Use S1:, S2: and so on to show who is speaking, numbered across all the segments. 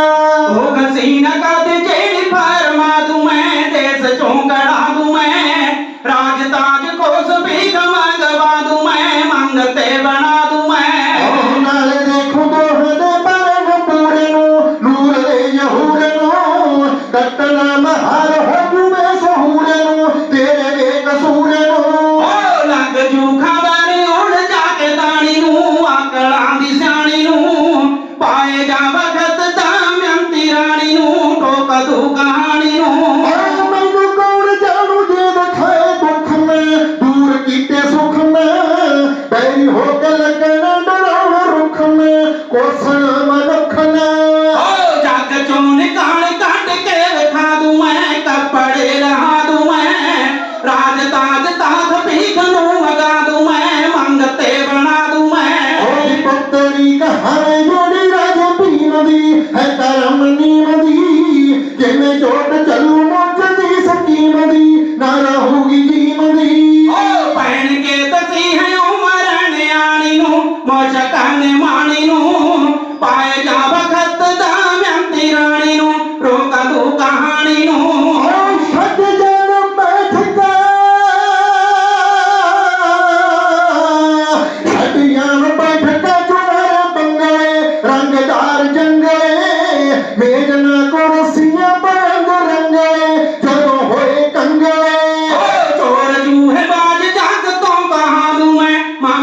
S1: ਉਹ ਹਸੀਨਾ ਕਦ ਜਿਹੜੀ ਫਰਮਾ ਦੂੰ ਮੈਂ ਦੇਸ ਚੋਂ ਕਢਾ ਦੂੰ ਮੈਂ। ਰਾਜ ਤਾਜ ਕੋਸ ਵੀ ਮੰਗਵਾ ਦੂੰ ਮੈਂ ਮੰਗਤੇ ਬਣਾ ਦੂੰ ਮੈਂ।
S2: ਉਹ ਨਾਲੇ ਦੇਖੋ ਦੋਹਦੇ ਪਰਮ ਪੂਰੇ ਨੂੰ ਨੂਰ ਦੇ ਯਹੂਰ ਨੂੰ। ਕੱਟਣਾ ਮਹਾਰ ਹੋ ਜੂਵੇ ਸਹੂਰ ਨੂੰ ਤੇਰੇ ਦੇ ਕਸੂਰ ਨੂੰ।
S1: ਓ ਲੱਗ ਜੂ ਖਬਰ ਉੜ ਜਾ ਕੇ ਦਾਣੀ ਨੂੰ ਆਕੜਾਂ ਦੀ ਸਿਆਣੀ ਨੂੰ। ਪਾਏ ਜਾ ਵਖਤ ਦਮਯੰਤੀ ਰਾਣੀ ਨੂੰ ਕਹਾਣੀ ਨੂੰ।
S2: ਮੈਨੂੰ ਕੌਣ ਜਾਣੂ ਜੇ ਦਿਖਾਏ ਦੁੱਖ ਮੈਂ, ਦੂਰ ਕੀਤੇ ਸੁਖ ਮੈਂ। ਬੈਰੀ ਹੋ ਕੇ ਲੱਗਣਾ ਡਰਾਉਣ ਰੁੱਖ ਮੈਂ ਕੋਸਣ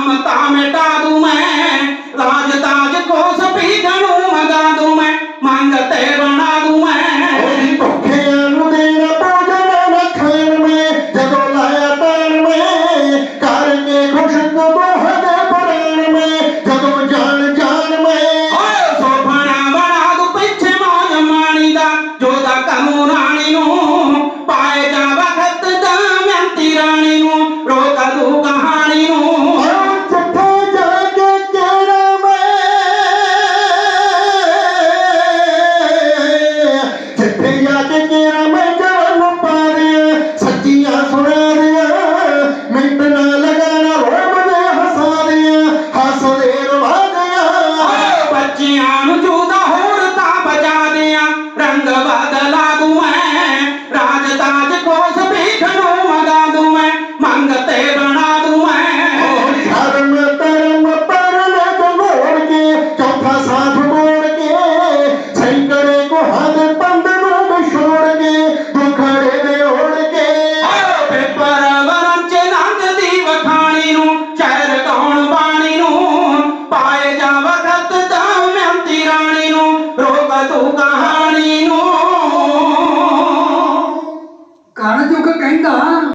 S1: ਮੈਂ ਮਮਤਾ ਮਿਟਾ ਦੂੰ ਮੈਂ, ਰਾਜ ਤਾਜ ਕੋਸ ਭੀਖ ਨੂੰ ਮਗਾ ਦੂੰ ਮੈਂ ਮੰਗਤੇ ਬਣਾ ਦੂੰ ਮੈਂ
S2: ਉਹਦੀ ਭੁੱਖਿਆਂ ਦਿਆਂ
S1: ਰੰਗ ਬਦਲਾ ਦੂੰ ਮੈਂ ਰਾਜ ਤਾਜ ਕੋਸ ਭੀਖ ਨੂੰ ਮਗਾ ਦੂੰ ਮੈਂ ਮੰਗਤੇ ਬਣਾ ਦੂੰ ਮੈਂ
S2: ਓ ਸ਼ਰਮ ਧਰਮ ਪਰਲ ਜਮੋੜ ਕੇ ਚੌਥਾ ਸਾਥ ਮੋੜ ਕੇ ਸੈਂਕੜੇ ਕੋ ਹੱਦ ਪੰਦ ਨੂੰ ਵਿਛੋੜ ਕੇ ਦੁਖੜੇ ਦੇ ਓੜ ਕੇ
S1: ਓ ਪੇਪਰ ਵਰਨ ਚ ਨੰਦ ਦੀ ਵਖਾਣੀ ਨੂੰ ਸ਼ਹਿਰ ਕੌਣ ਬਾਣੀ ਨੂੰ ਪਾਏ ਜਾ ਵਖਤ ਦਮਯੰਤੀ
S3: 真的